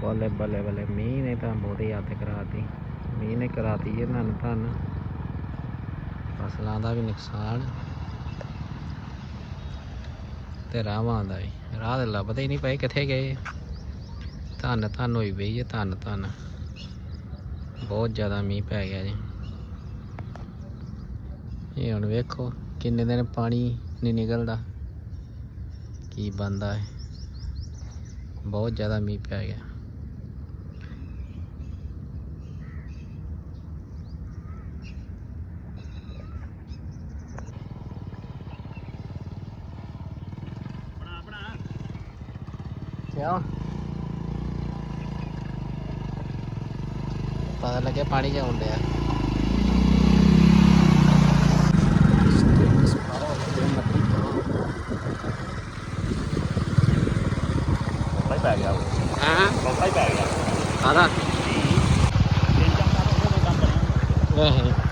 ਬੱਲੇ ਬੱਲੇ ਬੱਲੇ, ਮੀਂਹ ਨੇ ਤਾਂ ਬਹੁਤ ਹੀ ਹੱਦ ਕਰਾਤੀ। ਮੀਂਹ ਨੇ ਕਰਾਤੀ ਇਹਨਾਂ ਨੂੰ ਧੰਨ। ਫਸਲਾਂ ਦਾ ਵੀ ਨੁਕਸਾਨ ਤੇ ਰਾਹਾਂ ਦਾ ਵੀ। ਰਾਹ ਤੇ ਲੱਭਦੇ ਹੀ ਨਹੀਂ ਪਏ, ਕਿੱਥੇ ਗਏ? ਧੰਨ ਧੰਨ ਹੋਈ ਪਈ ਹੈ, ਧੰਨ ਧੰਨ। ਬਹੁਤ ਜ਼ਿਆਦਾ ਮੀਂਹ ਪੈ ਗਿਆ ਜੀ। ਇਹ ਹੁਣ ਵੇਖੋ, ਕਿੰਨੇ ਦਿਨ ਪਾਣੀ ਨਹੀਂ ਨਿਕਲਦਾ। ਕੀ ਬੰਦਾ ਹੈ? ਬਹੁਤ ਜ਼ਿਆਦਾ ਮੀਂਹ ਪੈ ਗਿਆ। ਕਿਉਂ ਪਤਾ ਲੱਗਿਆ ਪਾਣੀ ਆਉਣ ਡਿਆ ਨਹੀਂ ਪੈ ਗਿਆ ਹਾਂ ਹੀ ਪੈ ਗਿਆ ਆਦਾ ਤਿੰਨ ਚਾਰ ਸਾਲ ਹੋ ਗਏ ਕੰਮ ਵੈਸੇ